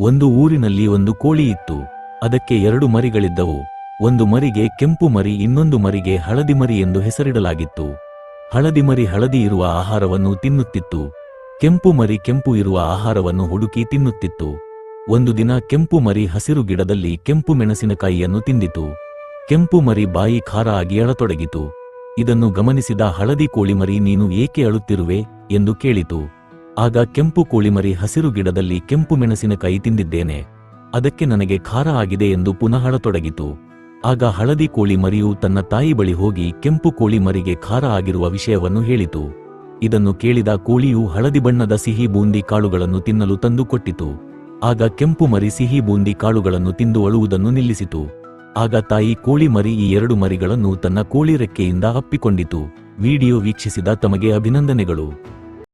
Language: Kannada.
ಒಂದು ಊರಿನಲ್ಲಿ ಒಂದು ಕೋಳಿ ಇತ್ತು. ಅದಕ್ಕೆ ಎರಡು ಮರಿಗಳಿದ್ದವು. ಒಂದು ಮರಿಗೆ ಕೆಂಪು ಮರಿ, ಇನ್ನೊಂದು ಮರಿಗೆ ಹಳದಿ ಮರಿ ಎಂದು ಹೆಸರಿಡಲಾಗಿತ್ತು. ಹಳದಿ ಮರಿ ಹಳದಿ ಇರುವ ಆಹಾರವನ್ನು ತಿನ್ನುತ್ತಿತ್ತು. ಕೆಂಪು ಮರಿ ಕೆಂಪು ಇರುವ ಆಹಾರವನ್ನು ಹುಡುಕಿ ತಿನ್ನುತ್ತಿತ್ತು. ಒಂದು ದಿನ ಕೆಂಪು ಮರಿ ಹಸಿರು ಗಿಡದಲ್ಲಿ ಕೆಂಪು ಮೆಣಸಿನಕಾಯಿಯನ್ನು ತಿಂದಿತು. ಕೆಂಪು ಮರಿ ಬಾಯಿ ಖಾರ ಆಗಿ ಅಳತೊಡಗಿತು. ಇದನ್ನು ಗಮನಿಸಿದ ಹಳದಿ ಕೋಳಿ ಮರಿ, ನೀನು ಏಕೆ ಅಳುತ್ತಿರುವೆ? ಎಂದು ಕೇಳಿತು. ಆಗ ಕೆಂಪು ಕೋಳಿಮರಿ ಹಸಿರು ಗಿಡದಲ್ಲಿ ಕೆಂಪು ಮೆಣಸಿನಕಾಯಿ ತಿಂದಿದ್ದೇನೆ. ಅದಕ್ಕೆ ನನಗೆ ಖಾರ ಆಗಿದೆ ಎಂದು ಪುನಃ ಅಳತೊಡಗಿತು ಆಗ ಹಳದಿ ಕೋಳಿ ಮರಿಯು ತನ್ನ ತಾಯಿ ಬಳಿ ಹೋಗಿ ಕೆಂಪು ಕೋಳಿ ಮರಿಗೆ ಖಾರ ಆಗಿರುವ ವಿಷಯವನ್ನು ಹೇಳಿತು. ಇದನ್ನು ಕೇಳಿದ ಕೋಳಿಯು ಹಳದಿ ಬಣ್ಣದ ಸಿಹಿ ಬೂಂದಿ ಕಾಳುಗಳನ್ನು ತಿನ್ನಲು ತಂದು ಕೊಟ್ಟಿತು. ಆಗ ಕೆಂಪು ಮರಿ ಸಿಹಿ ಬೂಂದಿ ಕಾಳುಗಳನ್ನು ತಿಂದು ಅಳುವುದನ್ನು ನಿಲ್ಲಿಸಿತು. ಆಗ ತಾಯಿ ಕೋಳಿ ಮರಿ ಈ ಎರಡು ಮರಿಗಳನ್ನು ತನ್ನ ಕೋಳಿ ರೆಕ್ಕೆಯಿಂದ ಅಪ್ಪಿಕೊಂಡಿತು. ವಿಡಿಯೋ ವೀಕ್ಷಿಸಿದ ತಮಗೆ ಅಭಿನಂದನೆಗಳು.